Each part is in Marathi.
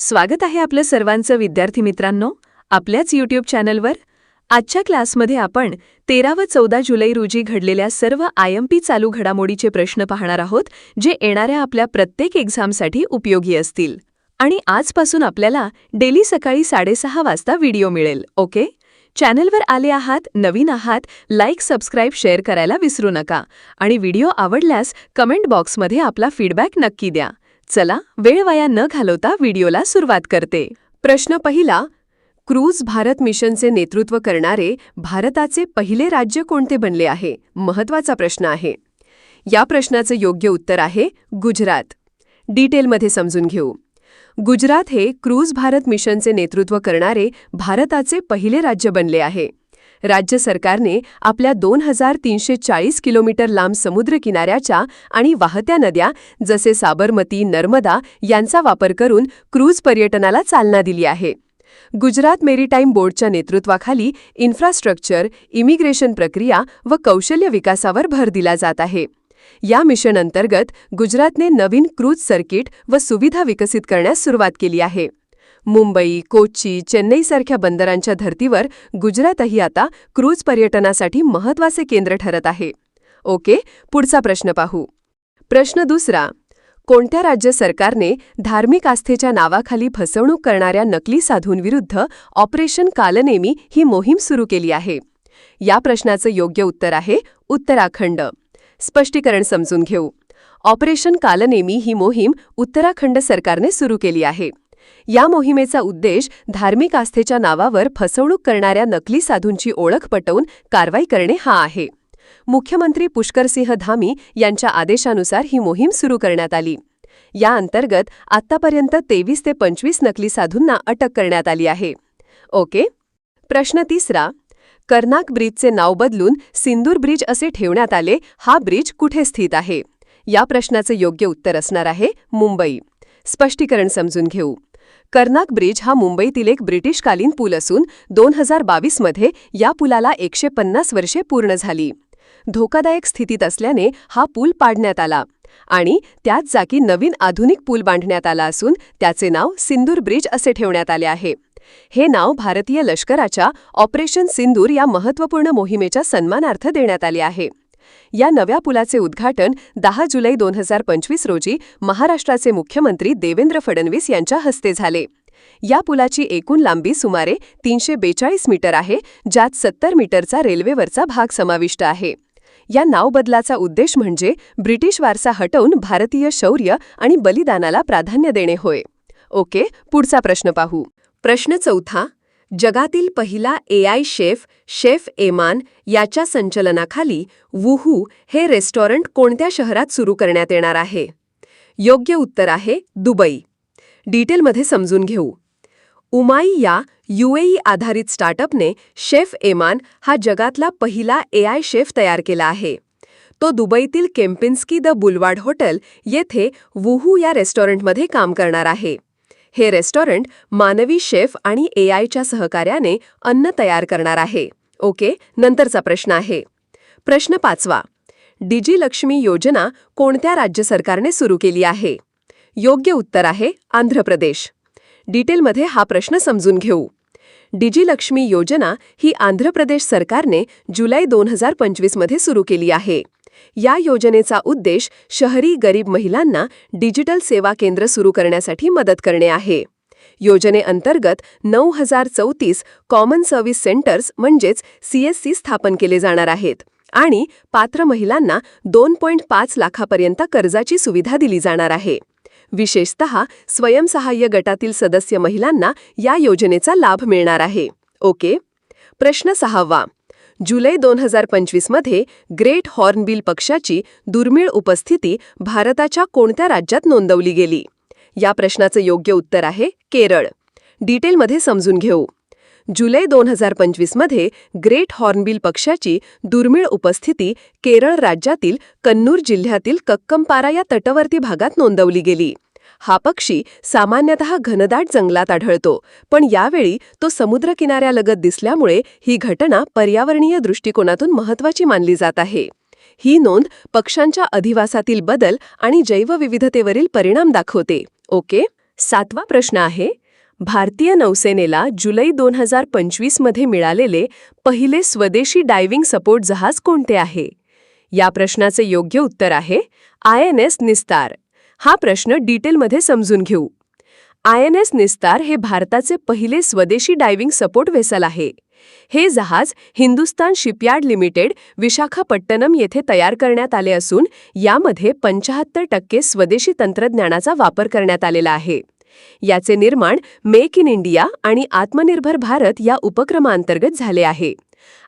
स्वागत आहे आपलं सर्वांचं विद्यार्थी मित्रांनो. आपल्याच यूट्यूब चॅनलवर आजच्या क्लासमध्ये आपण तेरा व चौदा जुलै रोजी घडलेल्या सर्व आय एम पी चालू घडामोडीचे प्रश्न पाहणार आहोत जे येणाऱ्या आपल्या प्रत्येक एक्झामसाठी उपयोगी असतील. आणि आजपासून आपल्याला डेली सकाळी साडेसहा वाजता व्हिडिओ मिळेल ओके? चॅनलवर आले आहात नवीन आहात लाईक सबस्क्राईब शेअर करायला विसरू नका. आणि व्हिडिओ आवडल्यास कमेंट बॉक्समध्ये आपला फीडबॅक नक्की द्या. चला वेळ वाया न घालवता व्हिडिओला सुरुवात करते. प्रश्न पहिला क्रूज भारत मिशनचे नेतृत्व करणारे भारताचे पहिले राज्य कोणते बनले आहे? महत्त्वाचा प्रश्न आहे. या प्रश्नाचं योग्य उत्तर आहे गुजरात. डिटेलमध्ये समजून घेऊ. गुजरात हे क्रूज भारत मिशनचे नेतृत्व करणारे भारताचे पहिले राज्य बनले आहे. राज्य सरकारने आपल्या दोन हजार तीनशे चाळीस किलोमीटर लांब समुद्रकिनाऱ्याच्या आणि वाहत्या नद्या जसे साबरमती नर्मदा यांचा वापर करून क्रूज पर्यटनाला चालना दिली आहे. गुजरात मेरीटाईम बोर्डच्या नेतृत्वाखाली इन्फ्रास्ट्रक्चर इमिग्रेशन प्रक्रिया व कौशल्य विकासावर भर दिला जात आहे. या मिशन अंतर्गत गुजरातने नवीन क्रूज सर्किट व सुविधा विकसित करण्यास सुरुवात केली आहे. मुंबई कोच्ची चेन्नईसारख्या बंदरांच्या धर्तीवर गुजरातही आता क्रूज पर्यटनासाठी महत्त्वाचे केंद्र ठरत आहे. ओके पुढचा प्रश्न पाहू. प्रश्न दुसरा. कोणत्या राज्य सरकारने धार्मिक आस्थेच्या नावाखाली फसवणूक करणाऱ्या नकली साधूंविरुद्ध ऑपरेशन कालनेमी ही मोहीम सुरू केली आहे? या प्रश्नाचं योग्य उत्तर आहे उत्तराखंड. स्पष्टीकरण समजून घेऊ. ऑपरेशन कालनेमी ही मोहीम उत्तराखंड सरकारने सुरू केली आहे. या मोहिमेचा उद्देश धार्मिक आस्थेच्या नावावर फसवणूक करणाऱ्या नकली साधूंची ओळख पटवून कारवाई करणे हा आहे. मुख्यमंत्री पुष्करसिंह धामी यांच्या आदेशानुसार ही मोहीम सुरू करण्यात आली. या अंतर्गत आत्तापर्यंत तेवीस ते पंचवीस नकली साधूंना अटक करण्यात आली आहे. ओके? प्रश्न तिसरा. कर्नाक ब्रिजचे नाव बदलून सिंदूर ब्रिज असे ठेवण्यात आले हा ब्रिज कुठे स्थित आहे? या प्रश्नाचं योग्य उत्तर असणार आहे मुंबई. स्पष्टीकरण समजून घेऊ. कर्नाक ब्रिज हा मुंबईतील एक ब्रिटिशकालीन पूल असून दोन हजार बावीसमध्ये या पुलाला एकशे पन्नास वर्षे पूर्ण झाली. धोकादायक स्थितीत असल्याने हा पूल पाडण्यात आला आणि त्याच जागी नवीन आधुनिक पूल बांधण्यात आला असून त्याचे नाव सिंदूर ब्रिज असे ठेवण्यात आले आहे. हे नाव भारतीय लष्कराच्या ऑपरेशन सिंदूर या महत्त्वपूर्ण मोहिमेच्या सन्मानार्थ देण्यात आले आहे. या नव्या पुलाचे उद्घाटन दहा जुलै दोन हजार पंचवीस रोजी महाराष्ट्राचे मुख्यमंत्री देवेंद्र फडणवीस यांच्या हस्ते झाले. या पुलाची एकूण लांबी सुमारे तीनशे बेचाळीस मीटर आहे ज्यात सत्तर मीटरचा रेल्वेवरचा भाग समाविष्ट आहे. या नावबदलाचा उद्देश म्हणजे ब्रिटिश वारसा हटवून भारतीय शौर्य आणि बलिदानाला प्राधान्य देणे होय. ओके पुढचा प्रश्न पाहू. प्रश्न चौथा जगातील पहिला एआय शेफ शेफ एमान याच्या संचलनाखाली वुहू हे रेस्टॉरंट कोणत्या शहरात सुरू करण्यात येणार आहे? योग्य उत्तर आहे दुबई. डिटेलमध्ये समजून घेऊ. उमाई या युएई आधारित स्टार्टअपने शेफ एमान हा जगातला पहिला एआय शेफ तयार केला आहे. तो दुबईतील केम्पिन्स्की द बुलवाड हॉटेल येथे वुहू या रेस्टॉरंटमध्ये काम करणार आहे. हे रेस्टॉरंट मानवी शेफ आणि ए आयच्या सहकार्याने अन्न तयार करणार आहे. ओके? नंतरचा प्रश्न आहे. प्रश्न पाचवा. डिजिलक्ष्मी योजना कोणत्या राज्य सरकारने सुरू केली आहे? योग्य उत्तर आहे आंध्र प्रदेश. डिटेलमध्ये हा प्रश्न समजून घेऊ. डिजिलक्ष्मी योजना ही आंध्र प्रदेश सरकारने जुलै दोन हजार पंचवीसमध्ये सुरू केली आहे. या योजनेचा उद्देश शहरी गरीब महिलांना डिजिटल सेवा केंद्र सुरू करण्यासाठी मदत करणे आहे. योजनेअंतर्गत नऊ हजार चौतीस कॉमन सर्व्हिस सेंटर्स म्हणजेच सीएससी स्थापन केले जाणार आहेत आणि पात्र महिलांना दोन पॉईंट पाच लाखापर्यंत कर्जाची सुविधा दिली जाणार आहे. विशेषत स्वयंसहाय्य गटातील सदस्य महिलांना या योजनेचा लाभ मिळणार आहे. ओके? प्रश्न सहावा. जुलै दोन हजार पंचवीसमध्ये ग्रेट हॉर्नबिल पक्षाची दुर्मिळ उपस्थिती भारताच्या कोणत्या राज्यात नोंदवली गेली? या प्रश्नाचं योग्य उत्तर आहे केरळ. डिटेलमध्ये समजून घेऊ. जुलै दोन हजार पंचवीसमध्ये ग्रेट हॉर्नबिल पक्षाची दुर्मिळ उपस्थिती केरळ राज्यातील कन्नूर जिल्ह्यातील कक्कमपारा या तटवर्ती भागात नोंदवली गेली. हा पक्षी सामान्यतः घनदाट जंगलात आढळतो पण यावेळी तो समुद्रकिनाऱ्यालगत दिसल्यामुळे ही घटना पर्यावरणीय दृष्टिकोनातून महत्त्वाची मानली जात आहे. ही नोंद पक्ष्यांच्या अधिवासातील बदल आणि जैवविविधतेवरील परिणाम दाखवते. ओके? सातवा प्रश्न आहे. भारतीय नौसेनेला जुलै दोन हजार पंचवीसमध्ये मिळालेले पहिले स्वदेशी डायव्हिंग सपोर्ट जहाज कोणते आहे? या प्रश्नाचे योग्य उत्तर आहे आय एन एस निस्तार. हा प्रश्न डिटेलमध्ये समजून घेऊ. आय एन एस निस्तार हे भारताचे पहिले स्वदेशी डायव्हिंग सपोर्ट वेसल आहे. हे जहाज हिंदुस्तान शिपयार्ड लिमिटेड विशाखापट्टणम येथे तयार करण्यात आले असून यामध्ये पंचाहत्तर टक्के स्वदेशी तंत्रज्ञानाचा वापर करण्यात आलेला आहे. याचे निर्माण मेक इन इंडिया आणि आत्मनिर्भर भारत या उपक्रमांतर्गत झाले आहे.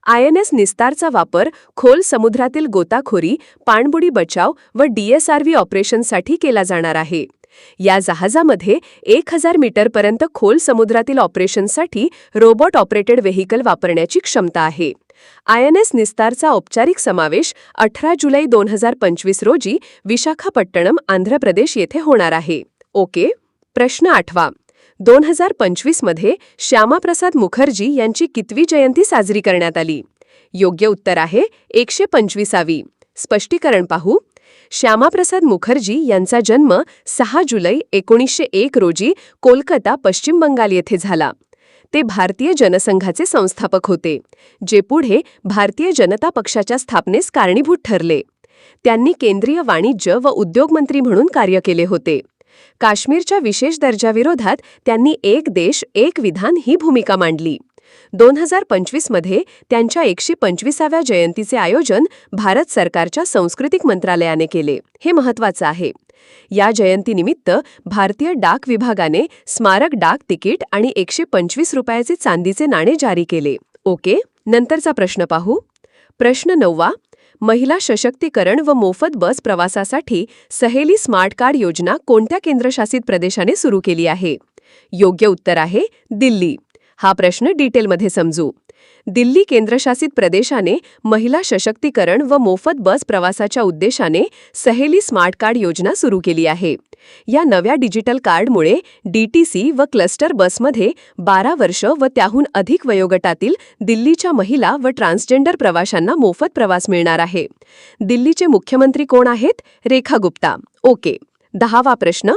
आय एन एस निस्तारचा वापर खोल समुद्रातील गोताखोरी पाणबुडी बचाव व डीएसआरव्ही ऑपरेशनसाठी केला जाणार आहे. या जहाजामध्ये एक हजार मीटरपर्यंत खोल समुद्रातील ऑपरेशनसाठी रोबोट ऑपरेटेड व्हेकल वापरण्याची क्षमता आहे. आय एन एस निस्तारचा औपचारिक समावेश अठरा जुलै दोन हजार पंचवीस रोजी विशाखापट्टणम आंध्र प्रदेश येथे होणार आहे. ओके? प्रश्न आठवा. दोन हजार पंचवीसमध्ये श्यामाप्रसाद मुखर्जी यांची कितवी जयंती साजरी करण्यात आली. योग्य उत्तर आहे एकशे पंचवीसावी. स्पष्टीकरण पाहू. श्यामाप्रसाद मुखर्जी यांचा जन्म सहा जुलै एकोणीसशे एक रोजी कोलकाता पश्चिम बंगाल येथे झाला. ते भारतीय जनसंघाचे संस्थापक होते जे पुढे भारतीय जनता पक्षाच्या स्थापनेस कारणीभूत ठरले. त्यांनी केंद्रीय वाणिज्य व उद्योग मंत्री म्हणून कार्य केले होते. काश्मीरच्या विशेष दर्जाविरोधात त्यांनी एक देश एक विधान ही भूमिका मांडली. दोन हजार पंचवीसमध्ये त्यांच्या एकशे पंचवीसाव्या जयंतीचे आयोजन भारत सरकारच्या सांस्कृतिक मंत्रालयाने केले. हे महत्वाचं आहे. या जयंतीनिमित्त भारतीय डाक विभागाने स्मारक डाक तिकीट आणि एकशे पंचवीस रुपयाचे चांदीचे नाणे जारी केले. ओके? नंतरचा प्रश्न पाहू. प्रश्न नववा महिला सशक्तीकरण व मोफत बस प्रवासासाठी सहेली स्मार्ट कार्ड योजना कोणत्या केंद्रशासित प्रदेशाने सुरू केली आहे? योग्य उत्तर आहे दिल्ली. हा प्रश्न डिटेलमध्ये समजू. दिल्ली केंद्रशासित प्रदेशाने महिला सशक्तीकरण व मोफत बस प्रवासाच्या उद्देशाने सहेली स्मार्ट कार्ड योजना सुरू केली आहे. या नव्या डिजिटल कार्डमुळे डीटीसी व क्लस्टर बसमध्ये बारा वर्ष व त्याहून अधिक वयोगटातील दिल्लीच्या महिला व ट्रान्सजेंडर प्रवाशांना मोफत प्रवास मिळणार आहे. दिल्लीचे मुख्यमंत्री कोण आहेत? रेखा गुप्ता. ओके. दहावा प्रश्न.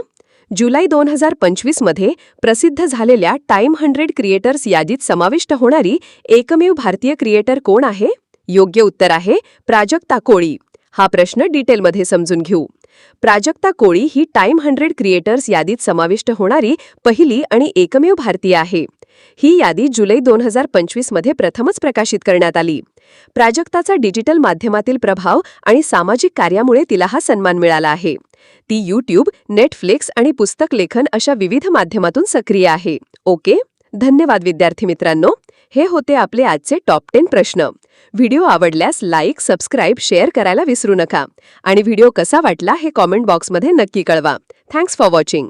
जुलै दोन हजार पंचवीसमध्ये प्रसिद्ध झालेल्या टाइम हंड्रेड क्रिएटर्स यादीत समाविष्ट होणारी एकमेव भारतीय क्रिएटर कोण आहे? योग्य उत्तर आहे प्राजक्ता कोळी. हा प्रश्न डिटेलमध्ये समजून घेऊ. प्राजक्ता कोळी ही टाइम हंड्रेड क्रिएटर्स यादीत समाविष्ट होणारी पहिली आणि एकमेव भारतीय आहे. ही यादी जुलै दोन हजार पंचवीसमध्ये प्रथमच प्रकाशित करण्यात आली. प्राजक्ताचा डिजिटल माध्यमातील प्रभाव आणि सामाजिक कार्यामुळे तिला हा सन्मान मिळाला आहे. ती यूट्यूब नेटफ्लिक्स आणि पुस्तक लेखन अशा विविध माध्यमातून सक्रिय आहे. ओके? धन्यवाद विद्यार्थी मित्रांनो. हे होते आपले आजचे टॉप टेन प्रश्न. व्हिडिओ आवडल्यास लाईक सबस्क्राईब शेअर करायला विसरू नका. आणि व्हिडिओ कसा वाटला हे कॉमेंट बॉक्समध्ये नक्की कळवा. Thanks for watching.